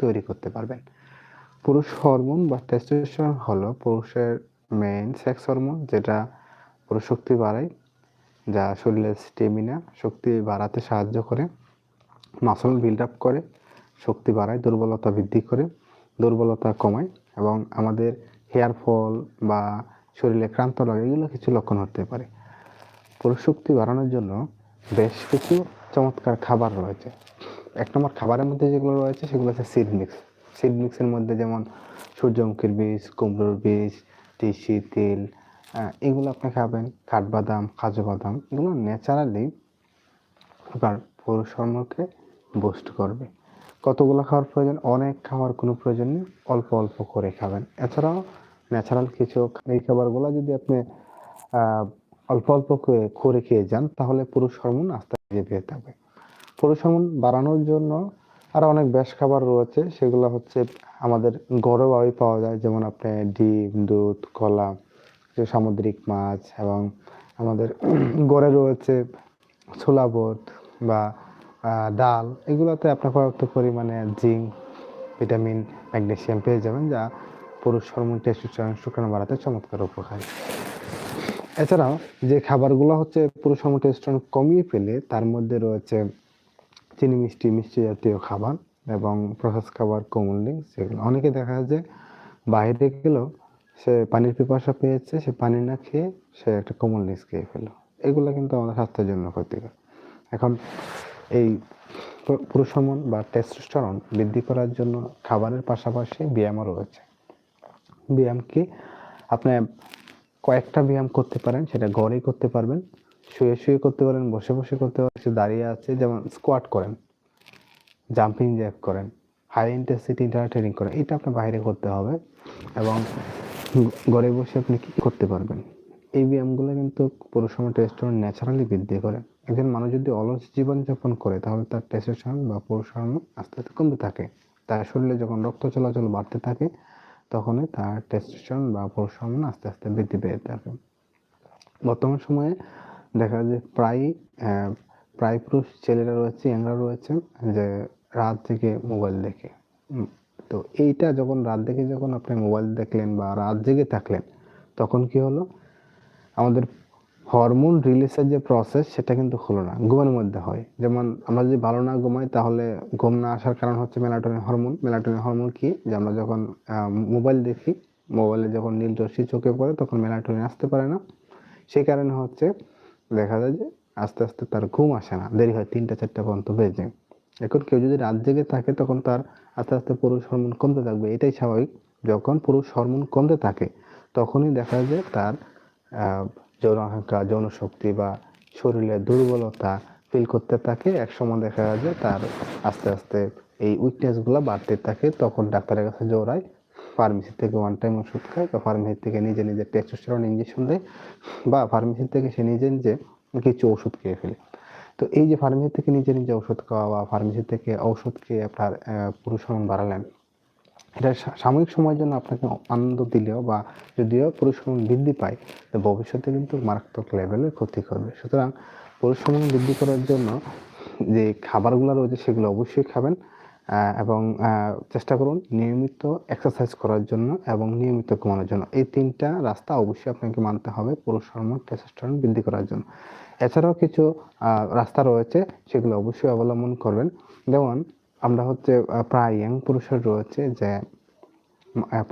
তৈরি করতে পারবেন। পুরুষ হরমোন বা টেস্টোস্টেরন হলো পুরুষের মেইন সেক্স হরমোন যেটা পুরুষ শক্তি বাড়ায়, যা শরীরের স্টেমিনা শক্তি বাড়াতে সাহায্য করে মাসল বিল্ড আপ করে, শক্তি বাড়ায়, দুর্বলতা বৃদ্ধি করে, দুর্বলতা কমায় এবং আমাদের হেয়ার ফল বা শরীরে ক্লান্ত লাগে এগুলো কিছু লক্ষণ হতে পারে। পুরুষ শক্তি বাড়ানোর জন্য বেশ কিছু চমৎকার খাবার রয়েছে। এক নম্বর খাবারের মধ্যে যেগুলো রয়েছে সেগুলো হচ্ছে সিড মিক্স সিড মিক্সের মধ্যে যেমন সূর্যমুখীর বীজ, কুমড়োর বীজ, তিসি, তেল এগুলো আপনি খাবেন। কাঠবাদাম, কাজু বাদাম, এগুলো ন্যাচারালি আপনার পুরুষ হরমোনকে বুস্ট করবে। কতগুলো খাওয়ার প্রয়োজন? অনেক খাওয়ার কোনো প্রয়োজন নেই। অল্প অল্প করে খাবেন। এছাড়াও ন্যাচারাল কিছু এই খাবারগুলো যদি আপনি অল্প অল্প করে খেয়ে যান, তাহলে পুরুষ হরমোন আস্তে আস্তে পেয়ে থাকবে পুরুষ হরমোন বাড়ানোর জন্য আরও অনেক বেশ খাবার রয়েছে। সেগুলো হচ্ছে আমাদের ঘরোয়াভাবে পাওয়া যায়। যেমন আপনি ডিম, দুধ, কলা সামুদ্রিক মাছ এবং আমাদের গড়ে রয়েছে ছোলা বোট বা ডাল। এগুলোতে আপনার পর্যাপ্ত পরিমাণে জিঙ্ক, ভিটামিন ম্যাগনেসিয়াম পেয়ে যাবেন, যা পুরুষ হরমোন টেস্টোস্টেরন শুক্রাণু বাড়াতে চমৎকার উপকারী। এছাড়াও যে খাবারগুলো হচ্ছে পুরুষ হরমোন টেস্টোস্টেরন কমিয়ে ফেলে, তার মধ্যে রয়েছে চিনি মিষ্টি মিষ্টি জাতীয় খাবার এবং প্রসেস খাবার কোমল ড্রিঙ্কস সেগুলো অনেকে দেখা যায় যে বাইরে গেলেও সে পানির পিপাসা পেয়েছে, সে পানি না খেয়ে সে একটা কোমল ড্রিঙ্কস খেয়ে ফেলো এগুলো কিন্তু আমাদের স্বাস্থ্যের জন্য ক্ষতিকর। এখন এই পুরুষমন বা টেস্টোস্টেরন বৃদ্ধি করার জন্য খাবারের পাশাপাশি ব্যায়ামও রয়েছে। ব্যায়াম কি? আপনি কয়েকটা ব্যায়াম করতে পারেন, সেটা ঘরেই করতে পারবেন। শুয়ে শুয়ে করতে পারেন, বসে বসে করতে পারেন, সে দাঁড়িয়ে আছে, যেমন স্কোয়াট করেন জাম্পিং জ্যাক করেন হাই ইন্টেন্সিটি ইন্টারনেট ট্রেনিং করেন, এটা আপনার বাইরে করতে হবে এবং ঘরে বসে আপনি কি করতে পারবেন? এই ব্যায়ামগুলো কিন্তু সময় টেস্টোস্টেরন ন্যাচারালি বৃদ্ধি করে। একজন মানুষ যদি অলস জীবনযাপন করে, তাহলে তার টেস্টোস্টেরন বা পুরুষ আস্তে আস্তে কমতে থাকে। তার শরীরে যখন রক্ত চলাচল বাড়তে থাকে, তখনই তার টেস্টোস্টেরন বা পুরুষ আস্তে আস্তে বৃদ্ধি পেয়ে থাকে। বর্তমান সময়ে দেখা যায় প্রায় প্রায় পুরুষ ছেলেরা রয়েছে ইয়াংরা রয়েছে, যে রাত থেকে মোবাইল দেখে। তো এইটা যখন রাত থেকে যখন আপনি মোবাইল দেখলেন বা রাত জেগে থাকলেন, তখন কি হলো? আমাদের হরমোন রিলিজের যে প্রসেস সেটা কিন্তু হলো না, ঘুমের মধ্যে হয়। যেমন আমরা যদি ভালো না ঘুমাই, তাহলে ঘুম না আসার কারণ হচ্ছে মেলাটোনিন হরমোন মেলাটোনিন হরমোন কি? যে আমরা যখন মোবাইল দেখি মোবাইলে যখন নীল রশ্মি চোখে পড়ে, তখন মেলাটোনিন আসতে পারে না। সেই কারণে হচ্ছে দেখা যায় যে আস্তে আস্তে তার ঘুম আসে না, দেরি হয়, তিনটা, চারটা পর্যন্ত বেজে এখন কেউ যদি রাত জেগে থাকে তখন তার আস্তে আস্তে পুরুষ হরমোন কমতে থাকবে, এটাই স্বাভাবিক। যখন পুরুষ হরমোন কমতে থাকে, তখনই দেখা যায় তার যৌন আকাঙ্ক্ষা, যৌন শক্তি বা শরীরের দুর্বলতা ফিল করতে থাকে। এক সময় দেখা যায় তার আস্তে আস্তে এই উইকনেসগুলো বাড়তে থাকে, তখন ডাক্তারের কাছে জোড়ায় ফার্মেসি থেকে ওয়ান টাইম ওষুধ খায় বা ফার্মেসি থেকে নিজে নিজে টেস্টোস্টেরন ইঞ্জেকশন দেয় বা ফার্মেসি থেকে সে নিজে নিজে কিছু ওষুধ খেয়ে ফেলে। তো এই যে ফার্মেসি থেকে নিজে নিজে ওষুধ খাওয়া বা ফার্মেসি থেকে ঔষধ খেয়ে আপনার পুরুষ হরমোন বাড়ালেন, এটা সাময়িক সময়ের জন্য আপনাকে আনন্দ দিলেও বা যদিও পুরুষ হরমোন বৃদ্ধি পায়, তো ভবিষ্যতে কিন্তু মারাত্মক লেভেলে ক্ষতি করবে। সুতরাং পুরুষ হরমোন বৃদ্ধি করার জন্য যে খাবারগুলো রয়েছে সেগুলো অবশ্যই খাবেন। এবং চেষ্টা করুন নিয়মিত এক্সারসাইজ করার জন্য এবং নিয়মিত ঘুমানোর জন্য। এই তিনটা রাস্তা অবশ্যই আপনাকে মানতে হবে পুরুষ হরমোন টেস্টোস্টেরন বৃদ্ধি করার জন্য। এছাড়াও কিছু রাস্তা রয়েছে সেগুলো অবশ্যই অবলম্বন করবেন। যেমন আমরা হচ্ছে প্রায় ইয়াং পুরুষের রয়েছে যে